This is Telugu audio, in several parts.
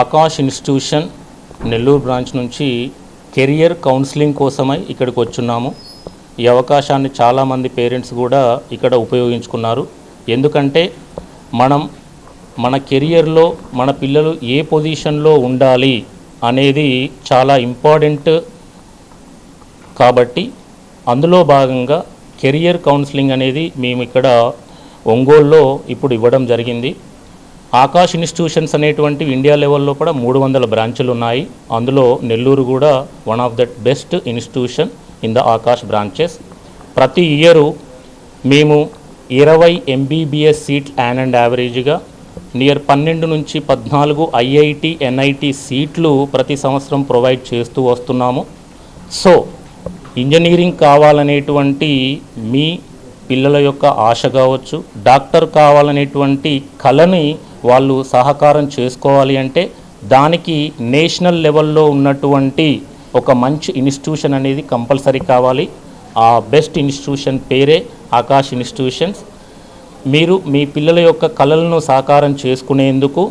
ఆకాష్ ఇన్స్టిట్యూషన్ నెల్లూరు బ్రాంచ్ నుంచి కెరియర్ కౌన్సిలింగ్ కోసమై ఇక్కడికి వచ్చున్నాము. ఈ అవకాశాన్ని చాలామంది పేరెంట్స్ కూడా ఇక్కడ ఉపయోగించుకున్నారు. ఎందుకంటే మనం మన కెరియర్లో మన పిల్లలు ఏ పొజిషన్లో ఉండాలి అనేది చాలా ఇంపార్టెంట్ కాబట్టి అందులో భాగంగా కెరియర్ కౌన్సిలింగ్ అనేది మేము ఇక్కడ ఒంగోలులో ఇప్పుడు ఇవ్వడం జరిగింది. ఆకాష్ ఇన్స్టిట్యూషన్స్ అనేటువంటివి ఇండియా లెవెల్లో కూడా మూడు వందల బ్రాంచులు ఉన్నాయి. అందులో నెల్లూరు కూడా one of the best institution in the Akash branches. ప్రతి ఇయరు మేము ఇరవై ఎంబీబీఎస్ సీట్ యాన్ అండ్ యావరేజ్గా నియర్ పన్నెండు నుంచి పద్నాలుగు ఐఐటి ఎన్ఐటి సీట్లు ప్రతి సంవత్సరం ప్రొవైడ్ చేస్తూ వస్తున్నాము. సో ఇంజనీరింగ్ కావాలనేటువంటి మీ పిల్లల యొక్క ఆశ కావచ్చు డాక్టర్ కావాలనేటువంటి కళని వాళ్ళు సహకారం చేసుకోవాలి అంటే దానికి నేషనల్ లెవెల్లో ఉన్నటువంటి ఒక మంచి ఇన్స్టిట్యూషన్ అనేది కంపల్సరీ కావాలి. ఆ బెస్ట్ ఇన్స్టిట్యూషన్ పేరే ఆకాష్ ఇన్స్టిట్యూషన్స్. మీరు మీ పిల్లల యొక్క కళలను సాకారం చేసుకునేందుకు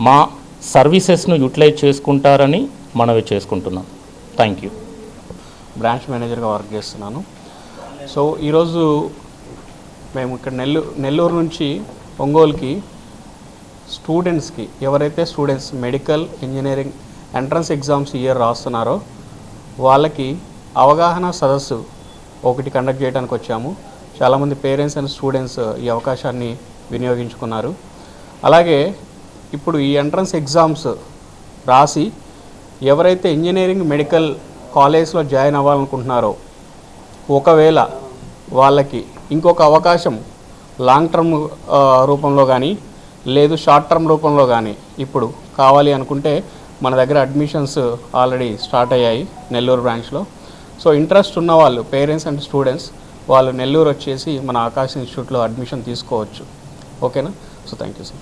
మా సర్వీసెస్ను యూటిలైజ్ చేసుకుంటారని మనవి చేసుకుంటున్నాం. Thank you. బ్రాంచ్ మేనేజర్గా వర్క్ చేస్తున్నాను. సో ఈరోజు మేము ఇక్కడ నెల్లూరు నెల్లూరు నుంచి ఒంగోలుకి స్టూడెంట్స్కి ఎవరైతే students medical engineering entrance exams year రాస్తున్నారో వాళ్ళకి అవగాహన సదస్సు ఒకటి కండక్ట్ చేయడానికి వచ్చాము. చాలామంది పేరెంట్స్ అండ్ స్టూడెంట్స్ ఈ అవకాశాన్ని వినియోగించుకున్నారు. అలాగే ఇప్పుడు ఈ ఎంట్రన్స్ ఎగ్జామ్స్ రాసి ఎవరైతే ఇంజనీరింగ్ మెడికల్ కాలేజ్లో జాయిన్ అవ్వాలనుకుంటున్నారో ఒకవేళ వాళ్ళకి ఇంకొక అవకాశం లాంగ్ టర్మ్ రూపంలో కానీ లేదు షార్ట్ టర్మ్ రూపంలో కానీ ఇప్పుడు కావాలి అనుకుంటే మన దగ్గర అడ్మిషన్స్ ఆల్రెడీ స్టార్ట్ అయ్యాయి నెల్లూరు బ్రాంచ్లో సో ఇంట్రెస్ట్ ఉన్న వాళ్ళు పేరెంట్స్ అండ్ స్టూడెంట్స్ వాళ్ళు నెల్లూరు వచ్చేసి మన ఆకాశ ఇన్స్టిట్యూట్లో అడ్మిషన్ తీసుకోవచ్చు. ఓకేనా? So thank you sir.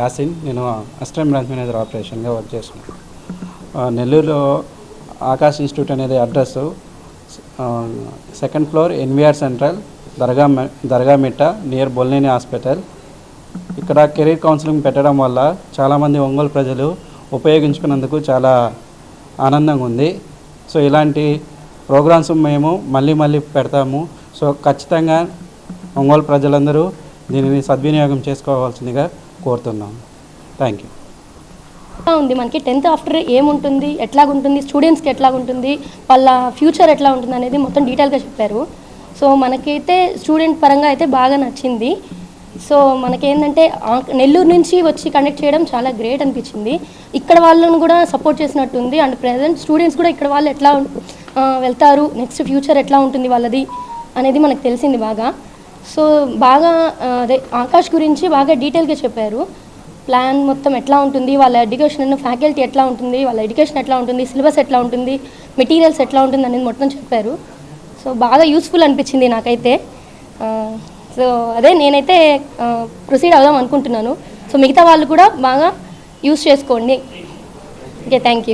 Yasin నేను అస్టమ్ బ్రాంచ్ మేనేజర్ ఆపరేషన్గా వర్క్ చేస్తున్నాను. నెల్లూరులో ఆకాశ్ ఇన్స్టిట్యూట్ అనేది address second floor NVR central Darga మె- Dargamitta near Bolneni hospital. ఇక్కడ కెరీర్ కౌన్సిలింగ్ పెట్టడం వల్ల చాలామంది ఒంగోలు ప్రజలు ఉపయోగించుకున్నందుకు చాలా ఆనందంగా ఉంది. సో ఇలాంటి ప్రోగ్రామ్స్ మేము మళ్ళీ మళ్ళీ పెడతాము. సో ఖచ్చితంగా ఒంగోలు ప్రజలందరూ దీనిని సద్వినియోగం చేసుకోవాల్సిందిగా కోరుతున్నాము థ్యాంక్ యూ ఉంది? మనకి టెన్త్ ఆఫ్టర్ ఏముంటుంది? ఎట్లాగుంటుంది? స్టూడెంట్స్కి ఎట్లాగుంటుంది? వాళ్ళ ఫ్యూచర్ ఎట్లా ఉంటుంది అనేది మొత్తం డీటెయిల్గా చెప్పారు. సో మనకైతే స్టూడెంట్ పరంగా అయితే బాగా నచ్చింది. సో మనకేంటంటే నెల్లూరు నుంచి వచ్చి కండక్ట్ చేయడం చాలా గ్రేట్ అనిపించింది. ఇక్కడ వాళ్ళను కూడా సపోర్ట్ చేసినట్టుంది. అండ్ ప్రజెంట్ స్టూడెంట్స్ కూడా ఇక్కడ వాళ్ళు ఎట్లా వెళ్తారు? నెక్స్ట్ ఫ్యూచర్ ఎట్లా ఉంటుంది వాళ్ళది? అనేది మనకు తెలిసింది బాగా. సో బాగా అదే ఆకాష్ గురించి బాగా డీటెయిల్గా చెప్పారు. ప్లాన్ మొత్తం ఎట్లా ఉంటుంది వాళ్ళ ఎడ్యుకేషన్ ఫ్యాకల్టీ ఎట్లా ఉంటుంది వాళ్ళ ఎడ్యుకేషన్ ఎట్లా ఉంటుంది సిలబస్ ఎట్లా ఉంటుంది మెటీరియల్స్ ఎట్లా ఉంటుంది అనేది మొత్తం చెప్పారు. సో బాగా యూస్ఫుల్ అనిపించింది నాకైతే. సో అదే నేనైతే ప్రొసీడ్ అవుదాం అనుకుంటున్నాను. సో మిగతా వాళ్ళు కూడా బాగా యూస్ చేసుకోండి. Okay thank you.